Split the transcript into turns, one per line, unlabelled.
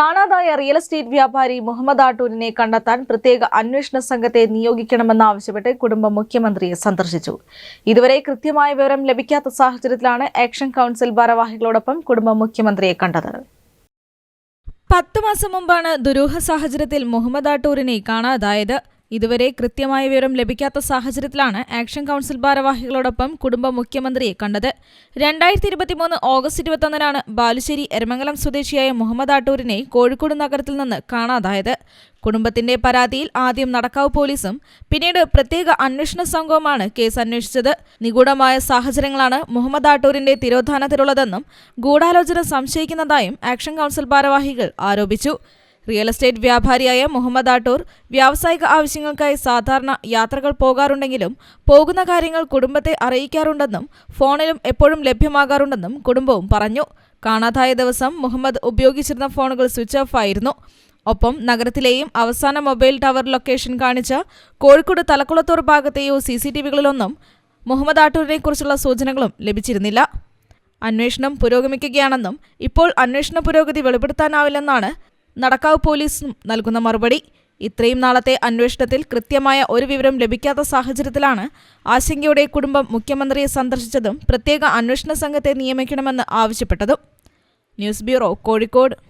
കാണാതായ real estate വ്യാപാരി മുഹമ്മദ് ആട്ടൂരിനെ കണ്ടെത്താൻ പ്രത്യേക അന്വേഷണ സംഘത്തെ നിയോഗിക്കണമെന്നാവശ്യപ്പെട്ട് കുടുംബം മുഖ്യമന്ത്രിയെ സന്ദർശിച്ചു. ഇതുവരെ കൃത്യമായ വിവരം ലഭിക്കാത്ത സാഹചര്യത്തിലാണ് ആക്ഷൻ കൗൺസിൽ ഭാരവാഹികളോടൊപ്പം കുടുംബം മുഖ്യമന്ത്രിയെ കണ്ടത്. പത്ത് മാസം മുമ്പാണ് ദുരൂഹ സാഹചര്യത്തിൽ മുഹമ്മദ് ആട്ടൂരിനെ കാണാതായത്. ഇതുവരെ കൃത്യമായ വിവരം ലഭിക്കാത്ത സാഹചര്യത്തിലാണ് ആക്ഷൻ കൗൺസിൽ ഭാരവാഹികളോടൊപ്പം കുടുംബം മുഖ്യമന്ത്രിയെ കണ്ടത്. രണ്ടായിരത്തി ഇരുപത്തിമൂന്ന് ഓഗസ്റ്റ് ഇരുപത്തൊന്നിനാണ് ബാലുശ്ശേരി എരമംഗലം സ്വദേശിയായ മുഹമ്മദ് ആട്ടൂരിനെ കോഴിക്കോട് നഗരത്തിൽ നിന്ന് കാണാതായത്. കുടുംബത്തിന്റെ പരാതിയിൽ ആദ്യം നടക്കാവ് പോലീസും പിന്നീട് പ്രത്യേക അന്വേഷണ സംഘവുമാണ് കേസ് അന്വേഷിച്ചത്. നിഗൂഢമായ സാഹചര്യങ്ങളാണ് മുഹമ്മദ് ആട്ടൂരിന്റെ തിരോധാനത്തിലുള്ളതെന്നും ഗൂഢാലോചന സംശയിക്കുന്നതായും ആക്ഷൻ കൗൺസിൽ ഭാരവാഹികൾ ആരോപിച്ചു. റിയൽ എസ്റ്റേറ്റ് വ്യാപാരിയായ മുഹമ്മദ് ആട്ടൂർ വ്യാവസായിക ആവശ്യങ്ങൾക്കായി സാധാരണ യാത്രകൾ പോകാറുണ്ടെങ്കിലും പോകുന്ന കാര്യങ്ങൾ കുടുംബത്തെ അറിയിക്കാറുണ്ടെന്നും ഫോണിലും എപ്പോഴും ലഭ്യമാകാറുണ്ടെന്നും കുടുംബവും പറഞ്ഞു. കാണാതായ ദിവസം മുഹമ്മദ് ഉപയോഗിച്ചിരുന്ന ഫോണുകൾ സ്വിച്ച് ഓഫ് ആയിരുന്നു. ഒപ്പം നഗരത്തിലെയും അവസാന മൊബൈൽ ടവർ ലൊക്കേഷൻ കാണിച്ച കോഴിക്കോട് തലക്കുളത്തൂർ ഭാഗത്തെയോ സി സി ടി വികളിലൊന്നും മുഹമ്മദ് ആട്ടൂരിനെക്കുറിച്ചുള്ള സൂചനകളും ലഭിച്ചിരുന്നില്ല. അന്വേഷണം പുരോഗമിക്കുകയാണെന്നും ഇപ്പോൾ അന്വേഷണ പുരോഗതി വെളിപ്പെടുത്താനാവില്ലെന്നാണ് നടക്കാവ് പോലീസും നൽകുന്ന മറുപടി. ഇത്രയും നാളത്തെ അന്വേഷണത്തിൽ കൃത്യമായ ഒരു വിവരം ലഭിക്കാത്ത സാഹചര്യത്തിലാണ് ആശങ്കയുടെ കുടുംബം മുഖ്യമന്ത്രിയെ സന്ദർശിച്ചതും പ്രത്യേക അന്വേഷണ സംഘത്തെ നിയമിക്കണമെന്ന് ആവശ്യപ്പെട്ടതും. News bureau Kozhikode.